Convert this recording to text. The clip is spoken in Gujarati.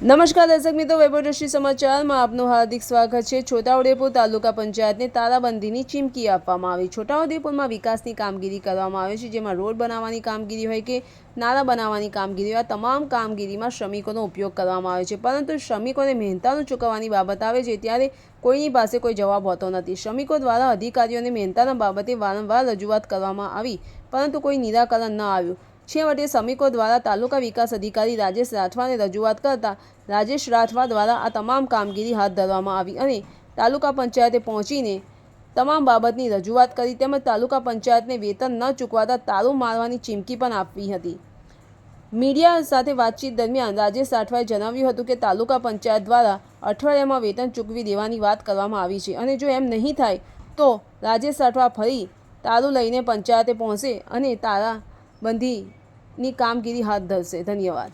નમસ્કાર દર્શક મિત્રો વૈભવશ્રી સમાચારમાં આપનું હાર્દિક સ્વાગત છે. છોટાઉદેપુર તાલુકા પંચાયતને તારાબંધીની ચીમકી આપવામાં આવી. છોટાઉદેપુરમાં વિકાસની કામગીરી કરવામાં આવે છે, જેમાં રોડ બનાવવાની કામગીરી હોય કે નાળા બનાવવાની કામગીરી હોય તમામ કામગીરીમાં શ્રમિકોનો ઉપયોગ કરવામાં આવે છે. પરંતુ શ્રમિકોને મહેનતાનું ચૂકવવાની બાબત આવે છે, ત્યારે કોઈની પાસે કોઈ જવાબ હોતો નથી. શ્રમિકો દ્વારા અધિકારીઓને મહેનતાના બાબતે વારંવાર રજૂઆત કરવામાં આવી, પરંતુ કોઈ નિરાકરણ ન આવ્યું. છેવટે શ્રમિકો દ્વારા તાલુકા વિકાસ અધિકારી રાજેશ રાઠવાને રજૂઆત કરતા રાજેશ રાઠવા દ્વારા આ તમામ કામગીરી હાથ ધરવામાં આવી અને તાલુકા પંચાયતે પહોંચીને તમામ બાબતની રજૂઆત કરી તેમજ તાલુકા પંચાયતને વેતન ન ચૂકવાતા તારું મારવાની ચીમકી પણ આપવી હતી. મીડિયા સાથે વાતચીત દરમિયાન રાજેશ રાઠવાએ જણાવ્યું હતું કે તાલુકા પંચાયત દ્વારા અઠવાડિયામાં વેતન ચૂકવી દેવાની વાત કરવામાં આવી છે અને જો એમ નહીં થાય તો રાજેશ રાઠવા ફરી તારું લઈને પંચાયતે પહોંચશે અને તારાબંધીની કામગીરી હાથ ધરશે. ધન્યવાદ.